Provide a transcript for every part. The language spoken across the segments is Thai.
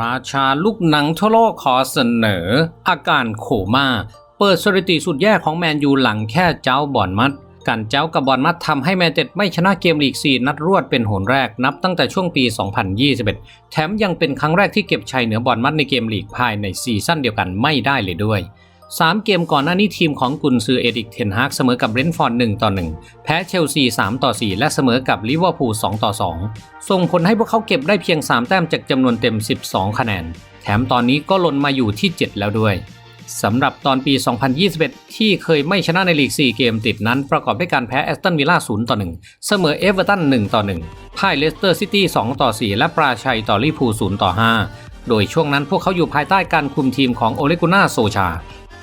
ราชาลูกหนังทั่วโลกขอเสนอ อาการโคม่า เปิดสถิติสุดแย่ของแมนยูหลังแค่เจ้าบอลมัดการเจ้ากับบอลมัดทำให้แมนเต็ดไม่ชนะเกมลีก 4 นัดรวดเป็นหนแรกนับตั้งแต่ช่วงปี 2021 แถมยังเป็นครั้งแรกที่เก็บชัยเหนือบอลมัดในเกมลีกภายในซีซั่นเดียวกันไม่ได้เลยด้วย 3 เกมก่อนหน้านี้ทีมของกุนซือเอริกเทนฮากเสมอกับเบรนท์ฟอร์ด1ต่อ1แพ้เชลซี3ต่อ4และเสมอกับลิเวอร์พูล2ต่อ2ส่งผลให้พวกเขาเก็บได้เพียง 3 แต้มจากจำนวนเต็ม 12 คะแนน แถมตอนนี้ก็ลนมาอยู่ที่ 7 แล้วด้วยสำหรับตอนปี 2021 ที่เคยไม่ชนะในลีก 4 เกมติดนั้น ประกอบด้วยการแพ้แอสตันวิลล่า 0 ต่อ 1 เสมอเอเวอร์ตัน 1 ต่อ 1 พ่ายเลสเตอร์ซิตี้ 2 ต่อ 4 และปราชัยต่อลิเวอร์พูล0ต่อ 5 โดยช่วงนั้นพวกเขาอยู่ภายใต้การคุมทีมของโอเลกุน่าโซชา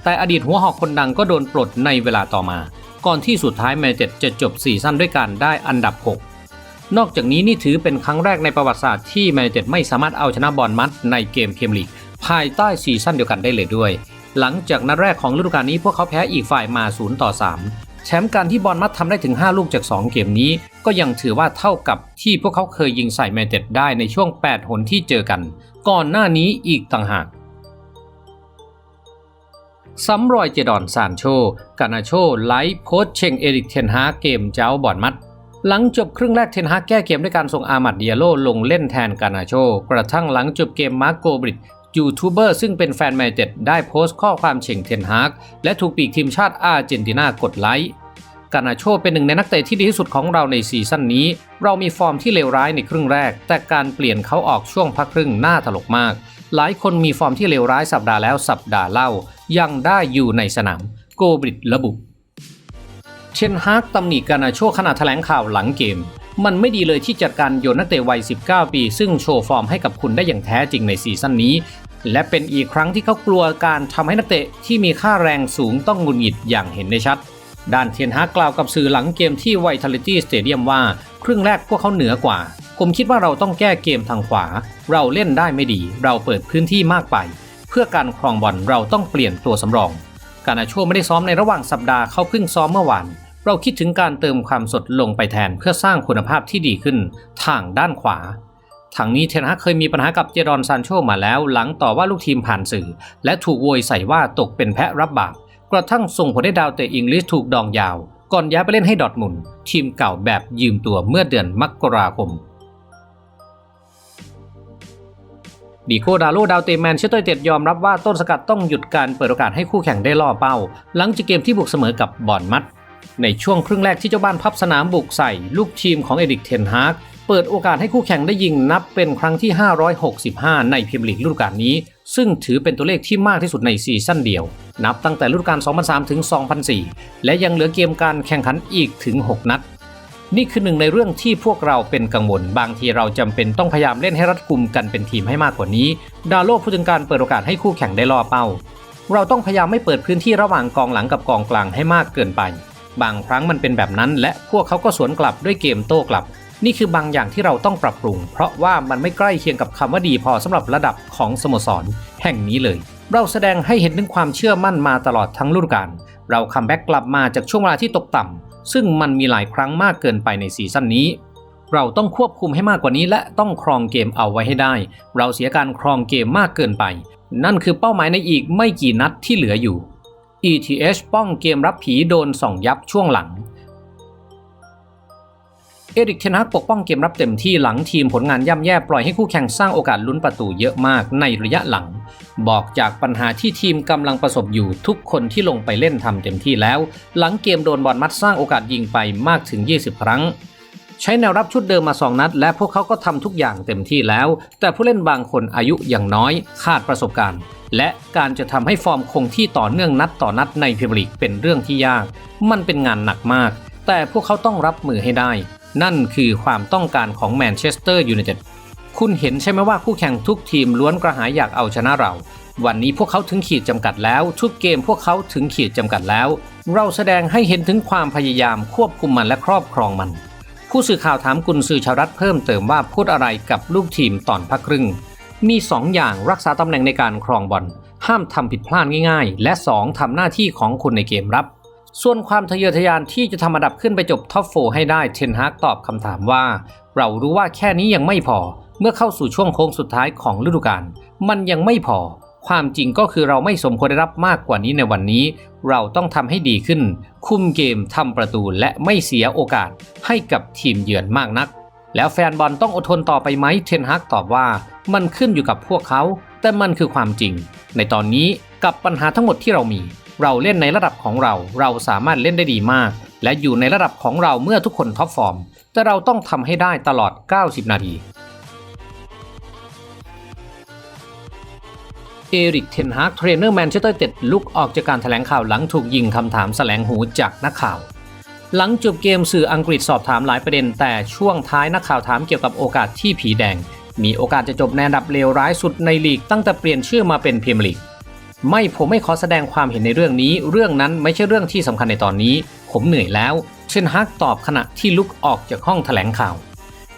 แต่อดีตหัวหอกคนดังก็โดนปลดในเวลาต่อมา ก่อนที่สุดท้ายแมนเจ็ดจะจบซีซั่นด้วยการได้อันดับ 6 นอกจากนี้นี่ถือเป็นครั้งแรกในประวัติศาสตร์ที่แมนเจ็ดไม่สามารถเอาชนะบอลมัดในเกมพรีเมียร์ลีกภายใต้ซีซั่นเดียวกันได้เลยด้วย หลังจากนัดแรกของฤดูกาลนี้พวกเขาแพ้อีกฝ่ายมา0ต่อ3แชมป์การที่บอลมัดทำได้ถึง 5 ลูกจาก 2 เกมนี้ ก็ยังถือว่าเท่ากับที่พวกเขาเคยยิงใส่แมนเจ็ดได้ในช่วง 8 หนที่เจอกัน ก่อนหน้านี้อีกต่างหาก ซ้ำรอยเจดอนซานโช กานาโชไลท์โพสเชงเอริกเทนฮาเกมเจ้าบอดมัด หลังจบครึ่งแรกเทนฮาแก้เกมด้วยการส่งอามัดเดียโลลงเล่นแทนกานาโช กระทั่งหลังจบเกมมาร์โกบริดยูทูบเบอร์ซึ่งเป็นแฟนแมนเต็ดได้โพสต์ข้อความเฉ่งเทนฮากและถูกปีกทีมชาติอาร์เจนตินากดไลค์กานาโชเป็นหนึ่งในนักเตะที่ดีที่สุดของเราในซีซั่นนี้ เรามีฟอร์มที่เลวร้ายในครึ่งแรก แต่การเปลี่ยนเขาออกช่วงพักครึ่งน่าตลกมาก หลายคนมีฟอร์มที่เลวร้ายสัปดาห์แล้วสัปดาห์เล่า ยังได้อยู่ในสนาม โกบริดระบุเชนฮากตำหนิกานาโชขณะแถลงข่าวหลังเกม มันไม่ดีเลยที่จัดการโยนนักเตะวัย 19 ปี ซึ่งโชว์ฟอร์มให้กับคุณได้อย่างแท้จริงในซีซั่นนี้ และเป็นอีกครั้งที่เขากลัวการทำให้นักเตะที่มีค่าแรงสูงต้องงุดหงิดอย่างเห็นได้ชัด ด้านเทียนฮากกล่าวกับสื่อหลังเกมที่ Vitality Stadium ว่า ครึ่งแรกพวกเขาเหนือกว่า ผมคิดว่าเราต้องแก้เกมทางขวา เราเล่นได้ไม่ดี เราเปิดพื้นที่มากไป เพื่อการครองบอลเราต้องเปลี่ยนตัวสำรอง การอาโชไม่ได้ซ้อมในระหว่างสัปดาห์เขาเพิ่งซ้อมเมื่อวาน เราคิดถึงการเติมความสดลงไปแทนเพื่อสร้างคุณภาพที่ดีขึ้น ทางด้านขวาทางนี้เทนฮากเคยมีปัญหากับเจดอนซานโชมาแล้วหลังต่อว่าลูกทีมผ่านสื่อ และถูกโวยใส่ว่าตกเป็นแพะรับบาปกระทั่งส่งผลให้ดาวเตะอังกฤษถูกดองยาว ก่อนย้ายไปเล่นให้ดอทมุนทีมเก่าแบบยืมตัวเมื่อเดือนมกราคม ดีโกดาโลดาวเตแมนเชสเตอร์เต็ดยอมรับว่าต้นสกัดต้องหยุดการเปิดโอกาสให้คู่แข่งได้ล่อเป้า หลังจากเกมที่บุกเสมอกับบอร์นมัด ในช่วงครึ่งแรกที่เจ้าบ้านพับสนามบุกใส่ ลูกทีมของเอริกเทนฮากเปิดโอกาสให้คู่แข่งได้ยิงนับเป็นครั้งที่ 565 ในพรีเมียร์ลีกฤดูกาลนี้ ซึ่งถือเป็นตัวเลขที่มากที่สุดในซีซั่นเดียว นับตั้งแต่ฤดูกาล2003ถึง2004 และยังเหลือเกมการแข่งขันอีกถึง 6 นัด นี่คือหนึ่งในเรื่องที่พวกเราเป็นกังวล บางทีเราจำเป็นต้องพยายามเล่นให้รัดกุมกันเป็นทีมให้มากกว่านี้ ดาโลพูดถึงการเปิดโอกาสให้คู่แข่งได้ล่อเป้า เราต้องพยายามไม่เปิดพื้นที่ระหว่างกองหลังกับกองกลางให้มากเกินไป บางครั้งมันเป็นแบบนั้น และพวกเขาก็สวนกลับด้วยเกมโต้กลับ นี่คือบางอย่างที่เราต้องปรับปรุง เพราะว่ามันไม่ใกล้เคียงกับคำว่าดีพอสำหรับระดับของสโมสร แห่งนี้เลย เราแสดงให้เห็นถึงความเชื่อมั่นมาตลอดทั้งฤดูกาลเราคัมแบ็กกลับมาจากช่วงเวลาที่ตกต่ำ ซึ่งมันมีหลายครั้งมากเกินไปในซีซั่นนี้ เราต้องควบคุมให้มากกว่านี้และต้องครองเกมเอาไว้ให้ได้ เราเสียการครองเกมมากเกินไป นั่นคือเป้าหมายในอีกไม่กี่นัดที่เหลืออยู่ ETH ป้องเกมรับผีโดนส่องยับช่วงหลัง เอริกเทนฮากปกป้องเกมรับเต็มที่หลังทีมผลงานย่ำแย่ปล่อยให้คู่แข่งสร้างโอกาสลุ้นประตูเยอะมากในระยะหลัง บอกจากปัญหาที่ทีมกำลังประสบอยู่ทุกคนที่ลงไปเล่นทำเต็มที่แล้ว หลังเกมโดนบอลมัดสร้างโอกาสยิงไปมากถึง 20 ครั้ง ใช้แนวรับชุดเดิมมา 2 นัด และพวกเขาก็ทำทุกอย่างเต็มที่แล้ว แต่ผู้เล่นบางคนอายุย่างน้อยขาดประสบการณ์ และการจะทำให้ฟอร์มคงที่ต่อเนื่องนัดต่อนัดในพรีเมียร์ลีกเป็นเรื่องที่ยาก มันเป็นงานหนักมาก แต่พวกเขาต้องรับมือให้ได้ นั่นคือความต้องการของแมนเชสเตอร์ยูไนเต็ดคุณเห็นใช่ไหมว่าคู่แข่งทุกทีมล้วนกระหายอยากเอาชนะเรา วันนี้พวกเขาถึงขีดจำกัดแล้ว ทุกเกมพวกเขาถึงขีดจำกัดแล้ว เราแสดงให้เห็นถึงความพยายามควบคุมมันและครอบครองมัน ผู้สื่อข่าวถามกุนซือชาวรัฐเพิ่มเติมว่าพูดอะไรกับลูกทีมตอนพักครึ่ง มี 2 อย่างรักษาตำแหน่งในการครองบอลห้ามทำผิดพลาดง่าย ๆ และ 2ทำหน้าที่ของคุณในเกมรับ ส่วนความทะเยอทะยานที่จะทำอันดับขึ้นไปจบท็อปโฟให้ได้เทนฮากตอบคำถามว่า เรารู้ว่าแค่นี้ยังไม่พอ เมื่อเข้าสู่ช่วงโค้งสุดท้ายของฤดูกาลมันยังไม่พอ ความจริงก็คือเราไม่สมควรได้รับมากกว่านี้ในวันนี้ เราต้องทำให้ดีขึ้น คุมเกมทำประตูและไม่เสียโอกาสให้กับทีมเยือนมากนัก แล้วแฟนบอลต้องอดทนต่อไปไหมเทนฮักตอบว่า มันขึ้นอยู่กับพวกเขา แต่มันคือความจริง ในตอนนี้กับปัญหาทั้งหมดที่เรามี เราเล่นในระดับของเรา เราสามารถเล่นได้ดีมาก และอยู่ในระดับของเราเมื่อทุกคนท็อปฟอร์ม แต่เราต้องทำให้ได้ตลอด 90 นาที เอริก เทนฮากเทรนเนอร์แมนเชสเตอร์เต็ดลุกออกจากการแถลงข่าวหลังถูกยิงคำถามแสลงหูจากนักข่าว หลังจบเกมสื่ออังกฤษสอบถามหลายประเด็น แต่ช่วงท้ายนักข่าวถามเกี่ยวกับโอกาสที่ผีแดง มีโอกาสจะจบในอันดับเลวร้ายสุดในลีกตั้งแต่เปลี่ยนชื่อมาเป็นพรีเมียร์ลีก ไม่ผมไม่ขอแสดงความเห็นในเรื่องนี้ เรื่องนั้นไม่ใช่เรื่องที่สำคัญในตอนนี้ ผมเหนื่อยแล้ว เชนฮักตอบขณะที่ลุกออกจากห้องแถลงข่าว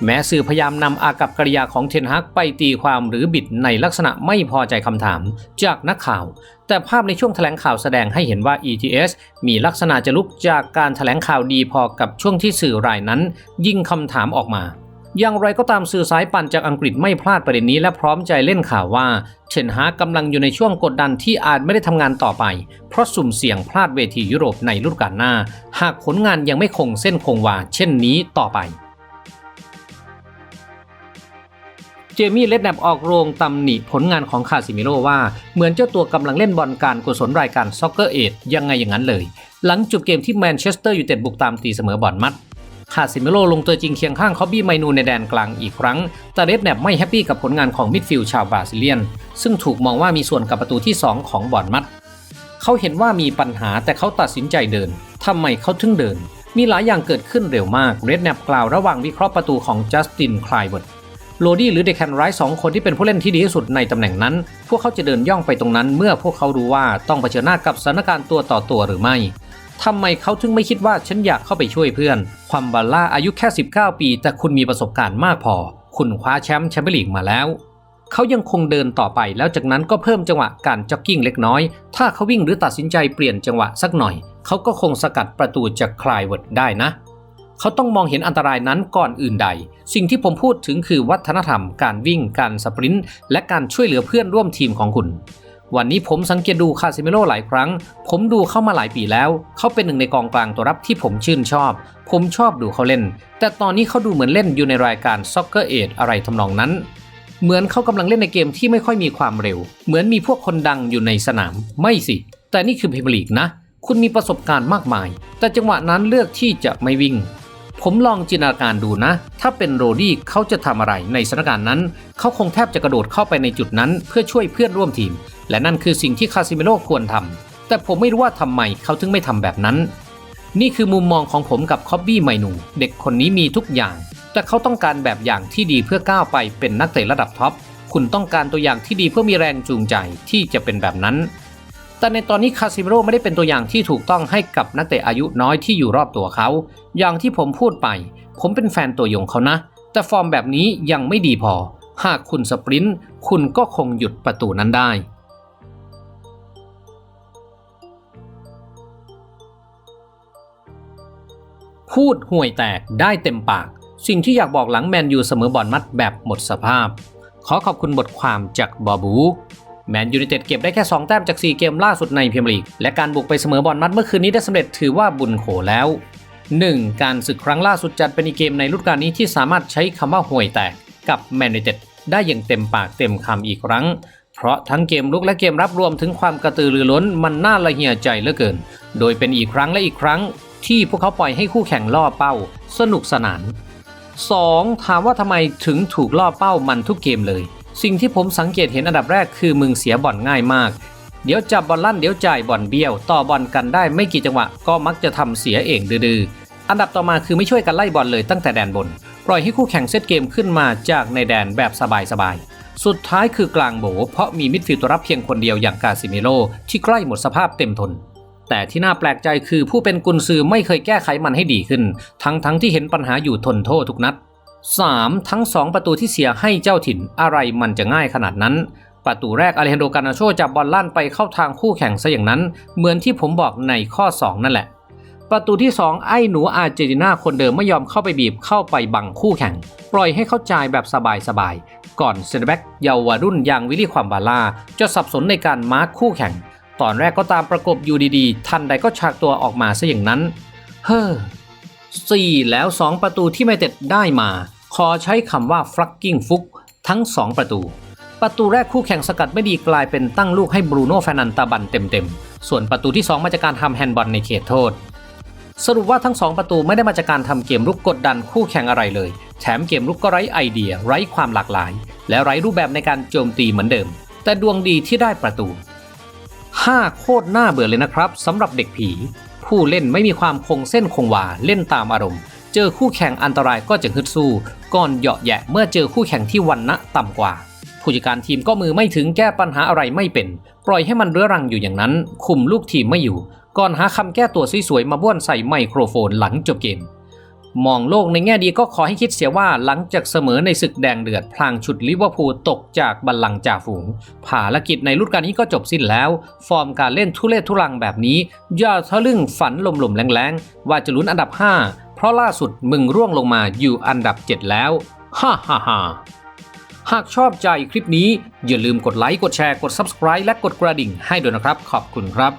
แม้สื่อพยายามนำอากับกริยาของเทนฮักไปตีความหรือบิดในลักษณะไม่พอใจคำถาม จากนักข่าว แต่ภาพในช่วงแถลงข่าวแสดงให้เห็นว่า ETS มีลักษณะจะลุกจากการแถลงข่าวดีพอกับช่วงที่สื่อรายนั้น ยิงคำถามออกมา อย่างไรก็ตามสื่อสายปั่นจากอังกฤษไม่พลาดประเด็นนี้และพร้อมใจเล่นข่าวว่าเชนฮากกำลังอยู่ในช่วงกดดันที่อาจไม่ได้ทำงานต่อไป เพราะสุ่มเสี่ยงพลาดเวทียุโรปในฤดูกาลหน้า หากผลงานยังไม่คงเส้นคงวาเช่นนี้ต่อไป เจมี่เลดแนบออกโรงตำหนิผลงานของคาซิมิโรว่า เหมือนเจ้าตัวกำลังเล่นบอลการกุศลรายการซ็อกเกอร์เอทยังไงอย่างนั้นเลย หลังจบเกมที่แมนเชสเตอร์ยูไนเต็ดบุกตามตีเสมอบอลมัด คาซิมิโร่ลงตัวจริงเคียงข้างคอบบี้ไมนูในแดนกลางอีกครั้ง แต่เลดแนบไม่แฮปปี้กับผลงานของมิดฟิลด์ชาวบราซิเลียน ซึ่งถูกมองว่ามีส่วนกับประตูที่ 2 ของบอลมัด เขาเห็นว่ามีปัญหาแต่เขาตัดสินใจเดินทำไมเขาถึงเดิน มีหลายอย่างเกิดขึ้นเร็วมากเรดแนบกล่าวระหว่างวิเคราะห์ประตูของจัสตินคลายเวิร์ดโรดี้หรือเดแคนไรส์สองคนที่เป็นผู้เล่นที่ดีที่สุดในตำแหน่งนั้น พวกเขาจะเดินย่องไปตรงนั้นเมื่อพวกเขารู้ว่าต้องเผชิญหน้ากับสถานการณ์ตัวต่อตัวหรือไม่ ทำไมเขาถึงไม่คิดว่าฉันอยากเข้าไปช่วยเพื่อน ความบาล่าอายุแค่ 19 ปี แต่คุณมีประสบการณ์มากพอ คุณคว้าแชมป์แชมเปี้ยนลีกมาแล้ว เขายังคงเดินต่อไปแล้วจากนั้นก็เพิ่มจังหวะการจ็อกกิ้งเล็กน้อย ถ้าเขาวิ่งหรือตัดสินใจเปลี่ยนจังหวะสักหน่อย เขาก็คงสกัดประตูจากคลายเวิร์ดได้นะเขาต้องมองเห็นอันตรายนั้นก่อนอื่นใด สิ่งที่ผมพูดถึงคือวัฒนธรรม การวิ่ง การสปรินต์ และการช่วยเหลือเพื่อนร่วมทีมของคุณ วันนี้ผมสังเกตดูคาซิเมโร่หลายครั้ง ผมดูเข้ามาหลายปีแล้ว เขาเป็นหนึ่งในกองกลางตัวรับที่ผมชื่นชอบ ผมชอบดูเขาเล่น แต่ตอนนี้เขาดูเหมือนเล่นอยู่ในรายการ Soccer 8อะไรทำนองนั้น เหมือนเขากำลังเล่นในเกมที่ไม่ค่อยมีความเร็ว เหมือนมีพวกคนดังอยู่ในสนาม ไม่สิ แต่นี่คือพรีเมียร์ลีกนะ คุณมีประสบการณ์มากมาย แต่จังหวะนั้นเลือกที่จะไม่วิ่งผมลองจินตนาการดูนะ ถ้าเป็นโรดี้เขาจะทำอะไรในสถานการณ์นั้น เขาคงแทบจะกระโดดเข้าไปในจุดนั้น เพื่อช่วยเพื่อนร่วมทีม และนั่นคือสิ่งที่คาซิเมโร่ควรทำแต่ผมไม่รู้ว่าทำไมเขาถึงไม่ทำแบบนั้น นี่คือมุมมองของผมกับคอบบี้ไมนู เด็กคนนี้มีทุกอย่าง แต่เขาต้องการแบบอย่างที่ดีเพื่อก้าวไปเป็นนักเตะระดับท็อปคุณต้องการตัวอย่างที่ดีเพื่อมีแรงจูงใจที่จะเป็นแบบนั้น แต่ในตอนนี้คาซิเมโร่ไม่ได้เป็นตัวอย่างที่ถูกต้องให้กับนักเตะอายุน้อยที่อยู่รอบตัวเขา อย่างที่ผมพูดไป ผมเป็นแฟนตัวยงเขานะ แต่ฟอร์มแบบนี้ยังไม่ดีพอ หากคุณสปรินต์คุณก็คงหยุดประตูนั้นได้ พูดห่วยแตกได้เต็มปาก สิ่งที่อยากบอกหลังแมนยูเสมอบอลมัดแบบหมดสภาพ ขอขอบคุณบทความจากบอบูแมนยูไนเต็ดเก็บได้แค่ 2 แต้มจาก 4 เกมล่าสุดในพรีเมียร์ลีก และการบุกไปเสมอบอลมัดเมื่อคืนนี้ได้สำเร็จถือว่าบุญโขแล้ว 1. การศึกครั้งล่าสุดจัดเป็นอีกเกมในฤดูกาลนี้ที่สามารถใช้คำว่าห่วยแตกกับแมนยูไนเต็ดได้อย่างเต็มปากเต็มคำอีกครั้ง เพราะทั้งเกมลุกและเกมรับรวมถึงความกระตือรือร้นมันน่าละเหี่ยใจเหลือเกิน โดยเป็นอีกครั้งและอีกครั้ง ที่พวกเขาปล่อยให้คู่แข่งล่อเป้า สนุกสนาน 2. ถามว่าทำไมถึงถูกล่อเป้ามันทุกเกมเลย สิ่งที่ผมสังเกตเห็นอันดับแรกคือมึงเสียบอลง่ายมาก เดี๋ยวจับบอลลั่นเดี๋ยวจ่ายบอลเบี้ยว ต่อบอลกันได้ไม่กี่จังหวะก็มักจะทำเสียเองดื้ออันดับต่อมาคือไม่ช่วยกันไล่บอลเลยตั้งแต่แดนบน ปล่อยให้คู่แข่งเซตเกมขึ้นมาจากในแดนแบบสบายๆ สุดท้ายคือกลางโบ เพราะมีมิดฟิลด์ตัวรับเพียงคนเดียวอย่างกาซิเมโร่ที่ใกล้หมดสภาพเต็มทน แต่ที่น่าแปลกใจคือผู้เป็นกุนซือไม่เคยแก้ไขมันให้ดีขึ้น ทั้งทั้งๆที่เห็นปัญหาอยู่ทนโทษทุกนัด 3. ทั้ง 2 ประตูที่เสียให้เจ้าถิ่นอะไรมันจะง่ายขนาดนั้น ประตูแรกอเลฮันโดกานาโชจับบอลลั่นไปเข้าทางคู่แข่งซะอย่างนั้น เหมือนที่ผมบอกในข้อ 2 นั่นแหละ ประตูที่ 2 ไอ้หนูอาร์เจนตินาคนเดิมไม่ยอมเข้าไปบีบเข้าไปบังคู่แข่ง ปล่อยให้เข้าใจแบบสบายๆก่อนเซนแบ็กเยาวรุ่นอย่างวิลลี่ความบาลาจะสับสนในการมาร์คคู่แข่ง ตอนแรกก็ตามประกบอยู่ดีๆ ทันใดก็ฉากตัวออกมาซะอย่างนั้น เฮ้อสี่แล้ว 2 ประตูที่ไม่เต็ดได้มา ขอใช้คำว่าฟลักกิ้งฟุกทั้ง 2 ประตู ประตูแรกคู่แข่งสกัดไม่ดีกลายเป็นตั้งลูกให้บรูโน่แฟนันตาบันเต็มๆ ส่วนประตูที่ 2 มาจากการทำแฮนด์บอลในเขตโทษ สรุปว่าทั้ง 2 ประตูไม่ได้มาจากการทำเกมรุกกดดันคู่แข่งอะไรเลย แถมเกมรุกก็ไร้ไอเดีย ไร้ความหลากหลาย และไร้รูปแบบในการโจมตีเหมือนเดิม แต่ดวงดีที่ได้ประตู 5 โคตรน่าเบื่อเลยนะครับสำหรับเด็กผี ผู้เล่นไม่มีความคงเส้นคงวาเล่นตามอารมณ์ เจอคู่แข่งอันตรายก็จะฮึดสู้ ก่อนเหยาะแยะเมื่อเจอคู่แข่งที่วันณะต่ำกว่า ผู้จัดการทีมก็มือไม่ถึงแก้ปัญหาอะไรไม่เป็น ปล่อยให้มันเรื้อรังอยู่อย่างนั้น คุมลูกทีมไม่อยู่ ก่อนหาคำแก้ตัวสวยๆมาบ้วนใส่ไมโครโฟนหลังจบเกม มองโลกในแง่ดีก็ขอให้คิดเสียว่าหลังจากเสมอในศึกแดงเดือด พลางฉุดลิเวอร์พูลตกจากบัลลังก์จ่าฝูง ภารกิจในฤดูกาลนี้ก็จบสิ้นแล้ว ฟอร์มการเล่นทุเรศทุรังแบบนี้ ย่าทะลึ่งฝันลมๆแรงๆ ว่าจะลุ้นอันดับ 5 เพราะล่าสุดมึงร่วงลงมาอยู่อันดับ 7 แล้ว ฮ่าฮ่าฮ่าหากชอบใจคลิปนี้อย่าลืมกดไลค์กดแชร์กด Subscribe และกดกระดิ่งให้ด้วยนะครับ ขอบคุณครับ